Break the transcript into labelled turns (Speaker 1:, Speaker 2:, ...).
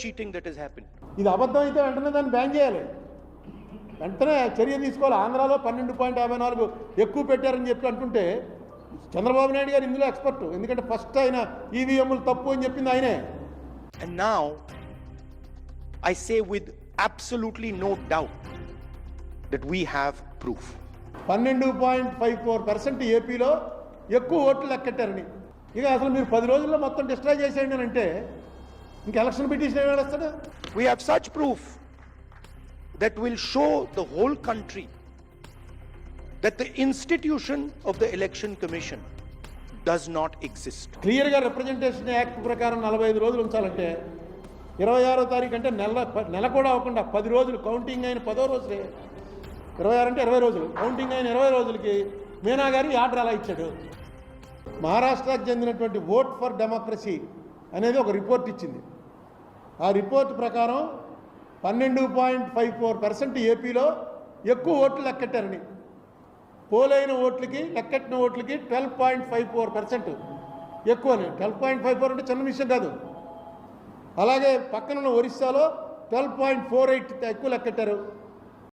Speaker 1: cheating that has happened.
Speaker 2: ఇది అబద్ధం అయితే వెంటనే దాన్ని బ్యాన్ చేయాలి. వెంటనే చర్య తీసుకోవాలి. ఆంధ్రాలో పన్నెండు పాయింట్ యాభై నాలుగు ఎక్కువ పెట్టారని చెప్పి అంటుంటే చంద్రబాబు నాయుడు గారు ఇందులో ఎక్స్పర్ట్ ఎందుకంటే ఫస్ట్ ఆయన ఈవీఎంలు తప్పు అని చెప్పింది ఆయనే.
Speaker 1: Now, I say with absolutely no doubt that we have proof.
Speaker 2: పన్నెండు పాయింట్ ఫైవ్ ఫోర్ పర్సెంట్ ఏపీలో ఎక్కువ ఓట్లు లెక్కెట్టారని. ఇక అసలు మీరు పది రోజుల్లో మొత్తం డిస్ట్రాయ్ చేసేయండి అని అంటే ఇంక ఎలక్షన్ పిటిషన్ ఏమి వేస్తాడు?
Speaker 1: We have such proof that will show the whole country that the institution of the Election Commission does not exist.
Speaker 2: క్లియర్గా రిప్రజెంటేషన్ యాక్ట్ ప్రకారం నలభై ఐదు రోజులు ఉంచాలంటే ఇరవై ఆరో తారీఖు అంటే నెల నెల కూడా అవ్వకుండా పది రోజులు కౌంటింగ్ అయిన పదో రోజులే. ఇరవై ఆరు అంటే ఇరవై రోజులు. కౌంటింగ్ అయిన ఇరవై రోజులకి మీనా గారు ఆర్డర్ అలా ఇచ్చాడు? మహారాష్ట్రకు చెందినటువంటి ఓట్ ఫర్ డెమోక్రసీ అనేది ఒక రిపోర్ట్ ఇచ్చింది. ఆ రిపోర్ట్ ప్రకారం పన్నెండు పాయింట్ ఫైవ్ ఫోర్ పర్సెంట్ ఏపీలో ఎక్కువ ఓట్లు లెక్కెట్టారని. పోలైన ఓట్లకి లెక్కెట్టిన ఓట్లకి twelve point five four percent ఎక్కువని. ట్వెల్వ్ పాయింట్ ఫైవ్ ఫోర్ అంటే చిన్న విషయం కాదు. అలాగే పక్కనున్న ఒరిస్సాలో ట్వెల్వ్ పాయింట్ ఫోర్ ఎయిట్ ఎక్కువ లెక్కెట్టారు.